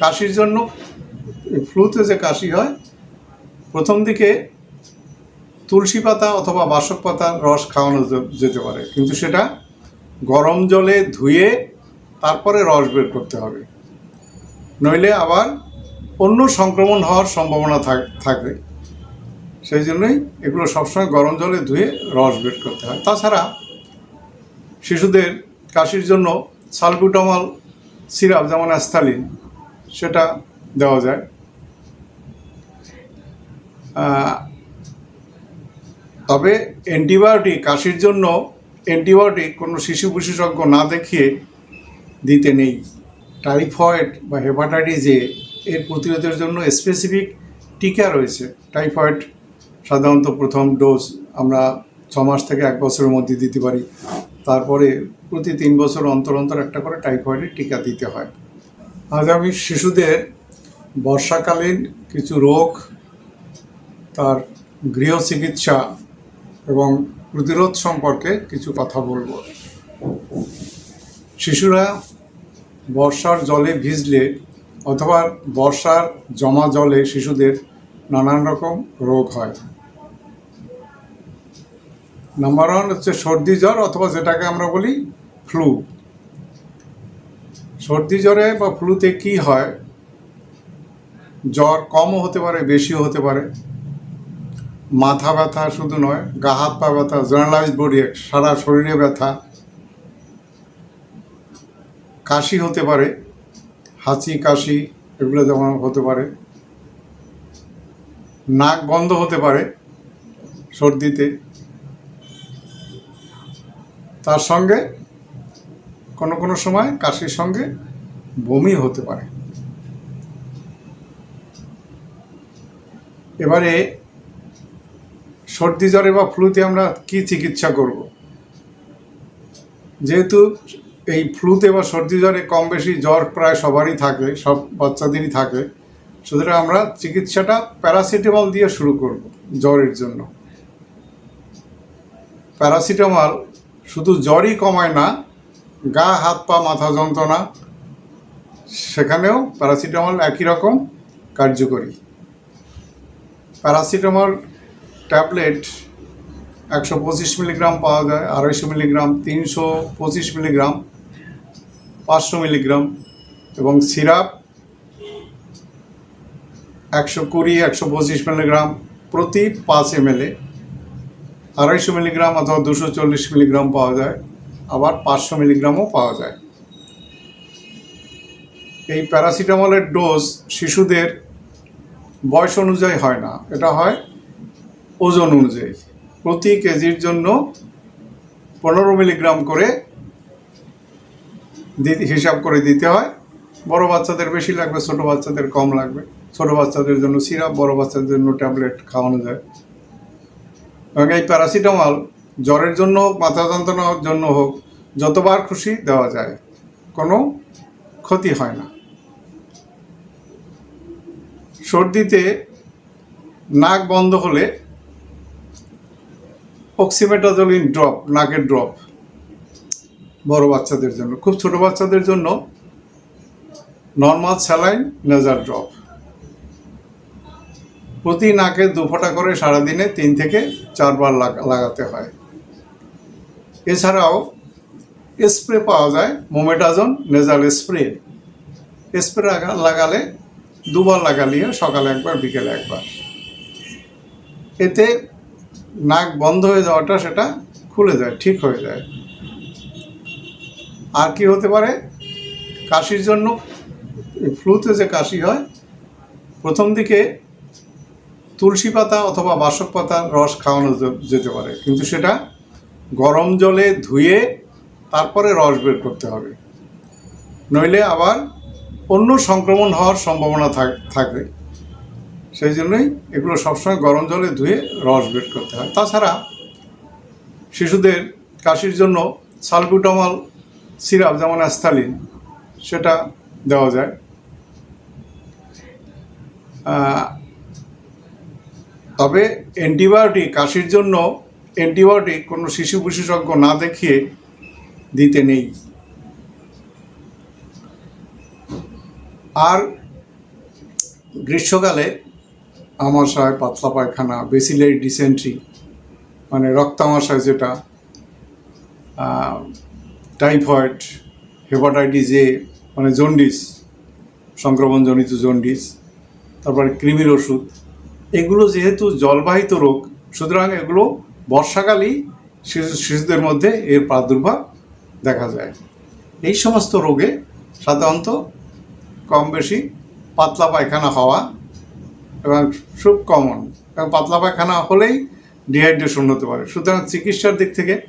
কাশির জন্য, ফ্লুতে যে কাশি হয়, প্রথম দিকে তুলসী পাতা অথবা বাসক পাতার রস খাওয়ানো যেতে পারে। কিন্তু সেটা গরম জলে ধুয়ে তারপরে রস বের করতে হবে। নইলে আবার অন্য সংক্রমণ হওয়ার সম্ভাবনা থাক- থাকবে সেই জন্যই এগুলো সবসময় গরম জলে ধুয়ে রস বের করতে হয়। তাছাড়া শিশুদের কাশির জন্য সালবুটামল সিরাপ, যেমন অ্যাস্থালিন সেটা দেওয়া যায়। তবে অ্যান্টিবায়োটিক, কাশির জন্য অ্যান্টিবায়োটিক কোনো শিশু বিশেষজ্ঞ না দেখিয়ে দিতে নেই। টাইফয়েড বা হেপাটাইটিস এ এর প্রতিরোধের জন্য স্পেসিফিক টিকা রয়েছে। টাইফয়েড সাধারণত প্রথম ডোজ আমরা ছ মাস থেকে এক বছরের মধ্যে দিতে পারি। তারপরে প্রতি তিন বছর অন্তর অন্তর একটা করে টাইফয়েডের টিকা দিতে হয়। আজ আমি শিশুদের বর্ষাকালীন কিছু রোগ, তার গৃহ চিকিৎসা এবং প্রতিরোধ সম্পর্কে কিছু কথা বলব। শিশুরা বর্ষার জলে ভিজলে অথবা বর্ষার জমা জলে শিশুদের নানান রকম রোগ হয়। নাম্বার ওয়ান হচ্ছে সর্দি, জ্বর অথবা যেটাকে আমরা বলি ফ্লু সর্দি জ্বরে বা ফ্লুতে কি হয়? জ্বর কমও হতে পারে, বেশিও হতে পারে। মাথা ব্যথা শুধু নয়, গা, হাত, পা ব্যথা জেনারেলাইজ বডি সারা শরীরে ব্যথা। কাশি হতে পারে, হাঁচি, কাশি, এগুলো যেমন হতে পারে। নাক বন্ধ হতে পারে, সর্দিতে। তার সঙ্গে কোনো কোনো সময় কাশির সঙ্গে বমি হতে পারে। এবারে সর্দি জ্বরে বা ফ্লুতে আমরা কি চিকিৎসা করব? যেহেতু এই ফ্লুতে বা সর্দি জ্বরে কম বেশি জ্বর প্রায় সবারই থাকে, সব বাচ্চাদেরই থাকে, সুতরাং আমরা চিকিৎসাটা প্যারাসিটামল দিয়ে শুরু করব জ্বরের জন্য। প্যারাসিটামল শুধু জ্বরই কমায় না গা, হাত, পা, মাথা যন্ত্রণা, সেখানেও প্যারাসিটামল একই রকম কার্যকরী। প্যারাসিটামল ট্যাবলেট একশো পঁচিশ মিলিগ্রাম পাওয়া যায়, আড়াইশো মিলিগ্রাম, তিনশো পঁচিশ মিলিগ্রাম, পাঁচশো মিলিগ্রাম এবং সিরাপ একশো কুড়ি, একশো পঁচিশ মিলিগ্রাম প্রতি পাঁচ এম এমএলএ। আড়াইশো মিলিগ্রাম অথবা দুশো চল্লিশ মিলিগ্রাম পাওয়া যায়। আবার পাঁচশো মিলিগ্রামও পাওয়া যায়। এই প্যারাসিটামলের ডোজ শিশুদের বয়স অনুযায়ী হয় না। এটা হয় ওজন অনুযায়ী। প্রতি কেজির জন্য পনেরো মিলিগ্রাম করে হিসাব করে দিতে হয়। বড় বাচ্চাদের বেশি লাগবে, ছোট বাচ্চাদের কম লাগবে। ছোট বাচ্চাদের জন্য সিরাপ, বড় বাচ্চাদের জন্য ট্যাবলেট খাওয়ানো যায়। এবং এই প্যারাসিটামল জ্বরের জন্য হোক মাথা যন্ত্রণার জন্য হোক, যতবার খুশি দেওয়া যায়, কোনো ক্ষতি হয় না। সর্দিতে নাক বন্ধ হলে অক্সিমেটাজলিন ড্রপ নাকের ড্রপ বড় বাচ্চাদের জন্য, খুব ছোট বাচ্চাদের জন্য নর্মাল স্যালাইন নেজার ড্রপ প্রতি নাকে দু ফোঁটা করে সারাদিনে তিন থেকে চারবার লাগা- লাগাতে হয়। এছাড়াও স্প্রে পাওয়া যায় মোমেটাজন নেজাল স্প্রে স্প্রে লাগালে দুবার লাগালিয়ে সকালে একবার, বিকেলে একবার। এতে নাক বন্ধ হয়ে যাওয়াটা সেটা খুলে যায়, ঠিক হয়ে যায়। আর কি হতে পারে? কাশির জন্য ফ্লুতে যে কাশি হয়, প্রথম দিকে তুলসী পাতা অথবা বাসক পাতার রস খাওয়ানো যেতে পারে। কিন্তু সেটা গরম জলে ধুয়ে তারপরে রস বের করতে হবে। নইলে আবার অন্য সংক্রমণ হওয়ার সম্ভাবনা থাক- থাকবে। সেই জন্যই এগুলো সবসময় গরম জলে ধুয়ে রস বের করতে হয়। তাছাড়া শিশুদের কাশির জন্য সালবুটামল সিরাপ, যেমন অ্যাস্থালিন, সেটা দেওয়া যায়। তবে অ্যান্টিবায়োটিক কাশির জন্য অ্যান্টিবায়োটিক কোনো শিশু বিশেষজ্ঞ না দেখিয়ে দিতে নেই। আর গ্রীষ্মকালে আমাশয় পাতলা পায়খানা, বেসিলারি ডিসেন্ট্রি মানে রক্তামাশয় যেটা টাইফয়েড, হেপাটাইটিস এ মানে জন্ডিস, সংক্রমণজনিত জন্ডিস, তারপরে কৃমির ওষুধ, এগুলো যেহেতু জলবাহিত রোগ, সুতরাং এগুলো বর্ষাকালেই শিশু শিশুদের মধ্যে এর প্রাদুর্ভাব দেখা যায়। এই সমস্ত রোগে সাধারণত কম বেশি পাতলা পায়খানা হওয়া এবং খুব কমন এবং পাতলা পায়খানা হলেই ডিহাইড্রেশন হতে পারে। সুতরাং চিকিৎসার দিক থেকে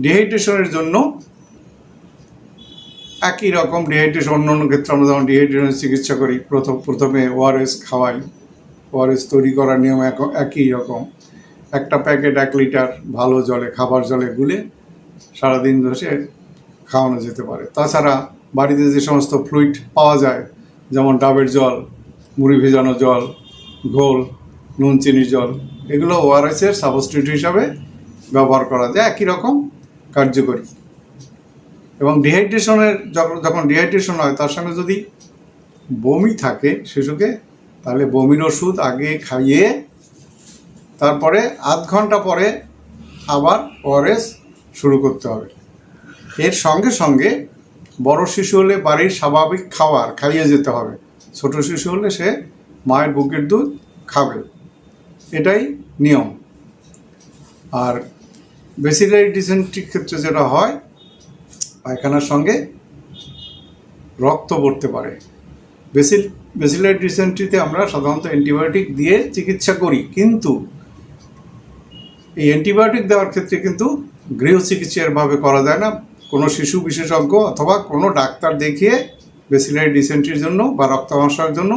ডিহাইড্রেশনের জন্য একই রকম ডিহাইড্রেশন অন্য অন্য ক্ষেত্রে আমরা যেমন ডিহাইড্রেশনের চিকিৎসা করি। প্রথম প্রথমে ওআরএস খাওয়াই। ওআরএস তৈরি করার নিয়ম এক- একই রকম। একটা প্যাকেট এক লিটার ভালো জলে, খাবার জলে গুলে সারাদিন বসে খাওয়ানো যেতে পারে। তাছাড়া বাড়িতে যে সমস্ত ফ্লুইড পাওয়া যায়, যেমন ডাবের জল, মুড়ি ভেজানো জল, ঘোল, নুন চিনির জল, এগুলো ওআরএসের সাবস্টিটিউট হিসাবে ব্যবহার করা যায়, একই রকম কার্যকরী। এবং ডিহাইড্রেশনের যখন ডিহাইড্রেশন হয়, তার সঙ্গে যদি বমি থাকে শিশুকে, তাহলে বমির ওষুধ আগে খাইয়ে তারপরে আধ ঘণ্টা পরে আবার ওআরএস শুরু করতে হবে। এর সঙ্গে সঙ্গে বড় শিশু হলে বাড়ির স্বাভাবিক খাবার খাইয়ে যেতে হবে। ছোট শিশু হলে সে মায়ের বুকের দুধ খাবে। এটাই নিয়ম। আর বেসিলারি ডিসেন্ট্রির ক্ষেত্রে যেটা হয়, পায়খানার সঙ্গে রক্ত পড়তে পারে। বেসিল, বেসিলারি ডিসেন্ট্রিতে আমরা সাধারণত অ্যান্টিবায়োটিক দিয়ে চিকিৎসা করি, কিন্তু এই অ্যান্টিবায়োটিক দেওয়ার ক্ষেত্রে কিন্তু গৃহ চিকিৎসা এরভাবে করা যায় না। কোনো শিশু বিশেষজ্ঞ অথবা কোনো ডাক্তার দেখিয়ে বেসিলারি ডিসেন্ট্রির জন্য বা রক্তাংশের জন্য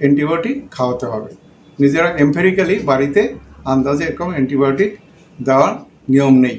অ্যান্টিবায়োটিক খাওয়াতে হবে। নিজেরা এমফেরিক্যালি বাড়িতে আন্দাজে এরকম অ্যান্টিবায়োটিক দেওয়ার নিয়ম নেই।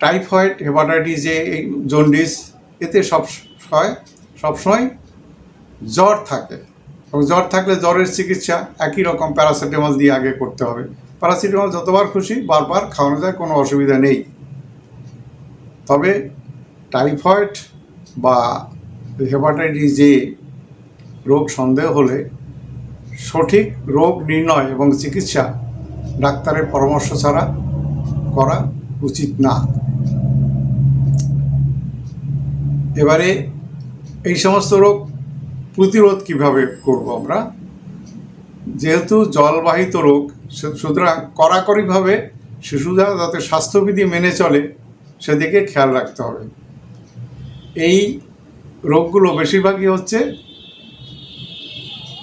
টাইফয়েড, হেপাটাইটিস যে এই জন্ডিস এতে সব হয় সবসময় জ্বর থাকে। এবং জ্বর থাকলে জ্বরের চিকিৎসা একই রকম প্যারাসিটামল দিয়ে আগে করতে হবে। প্যারাসিটামল যতবার খুশি বারবার খাওয়ানো যায়, কোনো অসুবিধা নেই। তবে টাইফয়েড বা হেপাটাইটিস যে রোগ সন্দেহ হলে সঠিক রোগ নির্ণয় এবং চিকিৎসা ডাক্তারের পরামর্শ ছাড়া করা উচিত না। এবারে এই সমস্ত রোগ প্রতিরোধ কীভাবে করব আমরা? যেহেতু জলবাহিত রোগ সুতরাং কড়াকড়িভাবে শিশুরা যাতে স্বাস্থ্যবিধি মেনে চলে, সেদিকে খেয়াল রাখতে হবে। এই রোগগুলো বেশিরভাগই হচ্ছে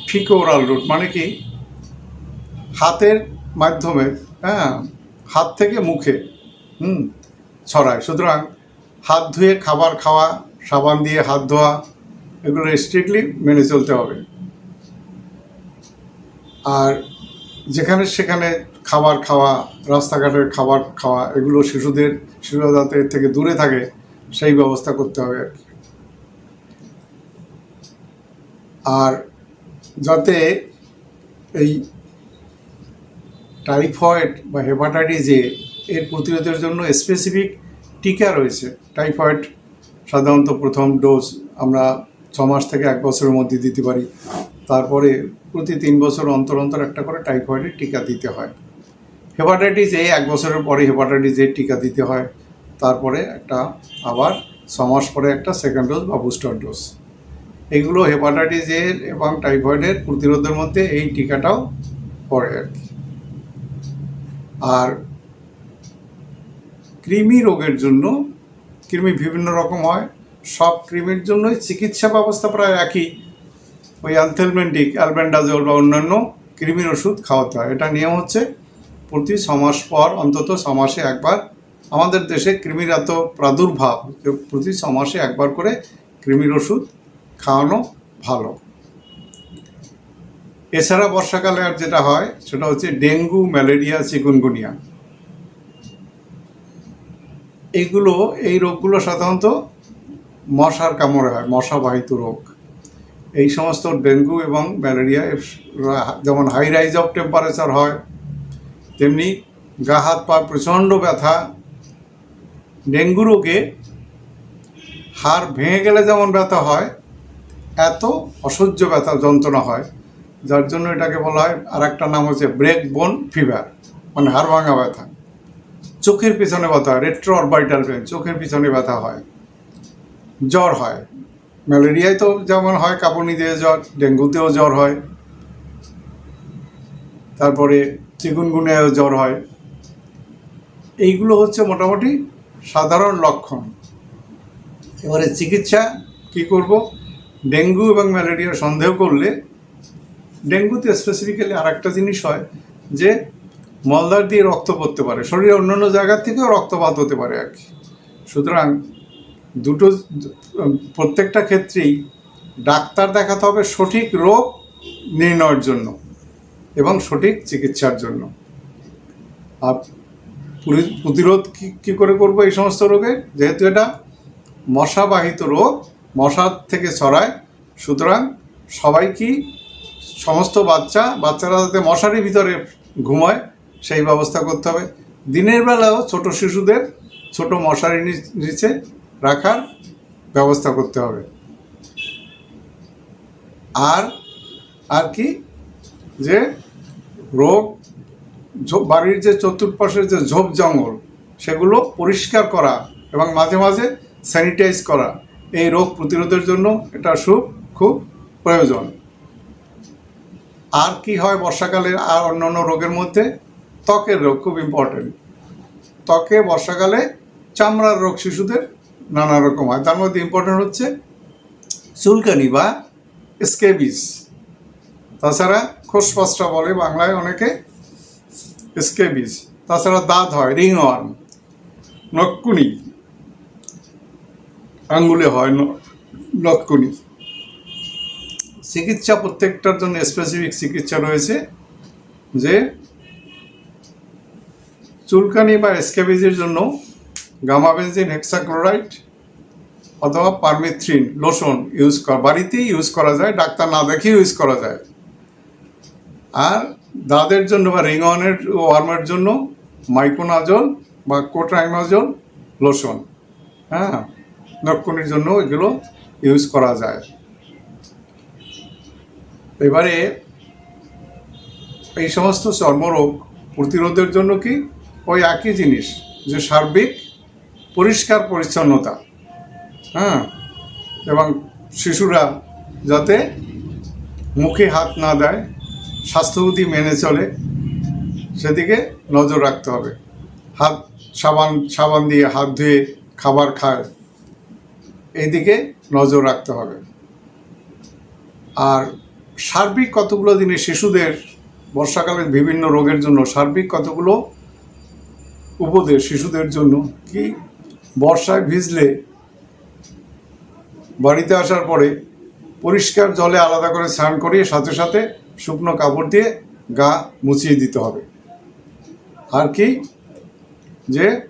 ফিকো ওরাল রুট মানে কি? হাতের মাধ্যমে হ্যাঁ হাত থেকে মুখে, হুম, ছড়ায়। সুতরাং হাত ধুয়ে খাবার খাওয়া, সাবান দিয়ে হাত ধোয়া, এগুলো স্ট্রিক্টলি মেনে চলতে হবে। আর যেখানে সেখানে খাবার খাওয়া, রাস্তাঘাটের খাবার খাওয়া, এগুলো শিশুদের শিশুরা যাতে থেকে দূরে থাকে, সেই ব্যবস্থা করতে হবে আর যাতে এই টাইফয়েড বা হেপাটাইটিস এ এর প্রতিরোধের জন্য স্পেসিফিক টিকা রয়েছে। টাইফয়েড সাধারণত প্রথম ডোজ আমরা ছ মাস থেকে এক বছরের মধ্যে দিতে পারি। তারপরে প্রতি তিন বছর অন্তর অন্তর একটা করে টাইফয়েডের টিকা দিতে হয়। হেপাটাইটিস এ এক বছরের পরে হেপাটাইটিস এর টিকা দিতে হয়। তারপরে একটা আবার ছ মাস পরে একটা সেকেন্ড ডোজ বা বুস্টার ডোজ এগুলো হেপাটাইটিস এ এবং টাইফয়েডের প্রতিরোধের মধ্যে এই টিকাটাও পড়ে আর কি। আর কৃমি রোগের জন্য, কৃমি বিভিন্ন রকম হয়, সব কৃমির জন্যই চিকিৎসা ব্যবস্থা প্রায় একই। ওই অ্যানথেলমেন্টিক অ্যালবেন্ডাজল বা অন্যান্য কৃমির ওষুধ খাওয়াতে হয়। এটা নিয়ম হচ্ছে প্রতি ছমাস পর, অন্তত ছমাসে একবার। আমাদের দেশে কৃমির এত প্রাদুর্ভাব প্রতি ছমাসে একবার করে কৃমির ওষুধ খাওয়ানো ভালো। এছাড়া বর্ষাকালে আর যেটা হয়, সেটা হচ্ছে ডেঙ্গু, ম্যালেরিয়া, চিকুনগুনিয়া। এইগুলো এই রোগগুলো সাধারণত মশার কামড়ে হয়, মশাবাহিত রোগ। এই সমস্ত ডেঙ্গু এবং ম্যালেরিয়া যেমন হাই রাইজ অফ টেম্পারেচার হয়, তেমনি গা, হাত, পা প্রচণ্ড ব্যথা, ডেঙ্গু রোগে হাড় ভেঙে গেলে যেমন ব্যথা হয়, এত অসহ্য ব্যথা যন্ত্রণা হয়, যার জন্য এটাকে বলা হয় আর একটা নাম হচ্ছে ব্রেক বোন ফিভার মানে হাড় ভাঙা ব্যথা। চোখের পিছনে ব্যথা হয় রেট্রো অরবাইটাল পেন চোখের পিছনে ব্যথা হয়, জ্বর হয়। ম্যালেরিয়ায় তো যেমন হয় কাঁপুনি দিয়ে জ্বর, ডেঙ্গুতেও জ্বর হয়। তারপরে চিকুনগুনিয়াও জ্বর হয়। এইগুলো হচ্ছে মোটামুটি সাধারণ লক্ষণ। এবারে চিকিৎসা কি করব? ডেঙ্গু এবং ম্যালেরিয়ার সন্দেহ করলে, ডেঙ্গুতে স্পেসিফিক্যালি আর একটা জিনিস হয় যে মলদার দিয়ে রক্ত পড়তে পারে। শরীরে অন্যান্য জায়গার থেকেও রক্তপাত হতে পারে আর কি। সুতরাং দুটো প্রত্যেকটা ক্ষেত্রেই ডাক্তার দেখাতে হবে সঠিক রোগ নির্ণয়ের জন্য এবং সঠিক চিকিৎসার জন্য। আর প্রতিরোধ কী কী করে করব এই সমস্ত রোগে যেহেতু এটা মশাবাহিত রোগ মশার থেকে ছড়ায়, সুতরাং সবাই কি সমস্ত বাচ্চা, বাচ্চারা যাতে মশারি ভিতরে ঘুমায়, সেই ব্যবস্থা করতে হবে। দিনের বেলাও ছোট শিশুদের ছোট মশারি নিচে রাখার ব্যবস্থা করতে হবে। আর আর কি? যে রোগ বাড়ির যে চতুর্পাশের যে ঝোপ জঙ্গল, সেগুলো পরিষ্কার করা এবং মাঝে মাঝে স্যানিটাইজ করা, এই রোগ প্রতিরোধের জন্য এটা খুব খুব প্রয়োজন। আর কি হয় বর্ষাকালে আর অন্যান্য রোগের মধ্যে? ত্বকের রোগ খুব ইম্পর্টেন্ট ত্বকে বর্ষাকালে চামড়ার রোগ শিশুদের নানা রকম হয়। তার মধ্যে ইম্পর্টেন্ট হচ্ছে চুলকানি বা স্কেবিস তাছাড়া খোসপাসটা বলে বাংলায় অনেকে স্কেবিস তাছাড়া দাঁত হয় রিং ওয়ার্ম নকুনি আঙ্গুলে হয় নকুনি চিকিৎসা প্রত্যেকটার জন্য স্পেসিফিক চিকিৎসা রয়েছে যে চুলকানি বা স্ক্যাবিজের জন্য গামাবেনজিন হেক্সাক্লোরাইড অথবা পারমিথ্রিন লোশন ইউজ করা বাড়িতেই ইউজ করা যায়, ডাক্তার না দেখেই ইউজ করা যায়। আর দাঁতের জন্য বা রিংঅনের ওয়ার্মের জন্য মাইকোনাজল বা কোট্রাইমাজল লোশন হ্যাঁ নকুনির জন্য এগুলো ইউজ করা যায়। এবারে এই সমস্ত চর্মরোগ প্রতিরোধের জন্য কি? ওই একই জিনিস, যে সার্বিক পরিষ্কার পরিচ্ছন্নতা হ্যাঁ? এবং শিশুরা যাতে মুখে হাত না দেয়, স্বাস্থ্যবিধি মেনে চলে, সেদিকে নজর রাখতে হবে। হাত সাবান সাবান দিয়ে হাত ধুয়ে খাবার খায়, এইদিকে নজর রাখতে হবে। আর সার্বিক কতগুলো দিনে শিশুদের, বর্ষাকালের বিভিন্ন রোগের জন্য সার্বিক কতগুলো উপদেশ শিশুদের জন্য, কি বর্ষায় ভিজলে বাড়িতে আসার পরে পরিষ্কার জলে আলাদা করে স্নান করিয়ে সাথে সাথে শুকনো কাপড় দিয়ে গা মুছিয়ে দিতে হবে। আর কি? যে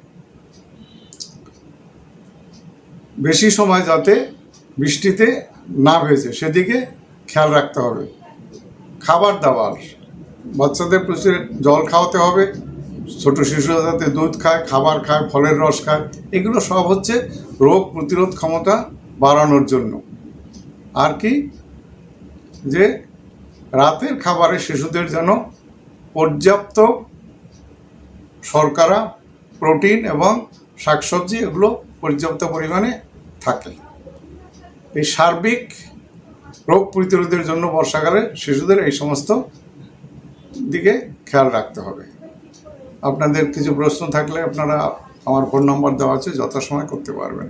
বেশি সময় যাতে বৃষ্টিতে না ভেজে সেদিকে খেয়াল রাখতে হবে। খাবার দাবার। বাচ্চাদের প্রচুর জল খাওয়াতে হবে। ছোট শিশুরা যাতে দুধ খায়, খাবার খায়, ফলের রস খায়। এগুলো সব হচ্ছে রোগ প্রতিরোধ ক্ষমতা বাড়ানোর জন্য। আর কি? যে রাতের খাবারে শিশুদের যেন পর্যাপ্ত শর্করা, প্রোটিন এবং শাকসবজি এগুলো পর্যাপ্ত পরিমাণে থাকে। এই সার্বিক রোগ প্রতিরোধের জন্য বর্ষাকালে শিশুদের এই সমস্ত দিকে খেয়াল রাখতে হবে। আপনাদের কিছু প্রশ্ন থাকলে আপনারা আমার ফোন নম্বর দেওয়া আছে যথাসময় করতে পারবেন।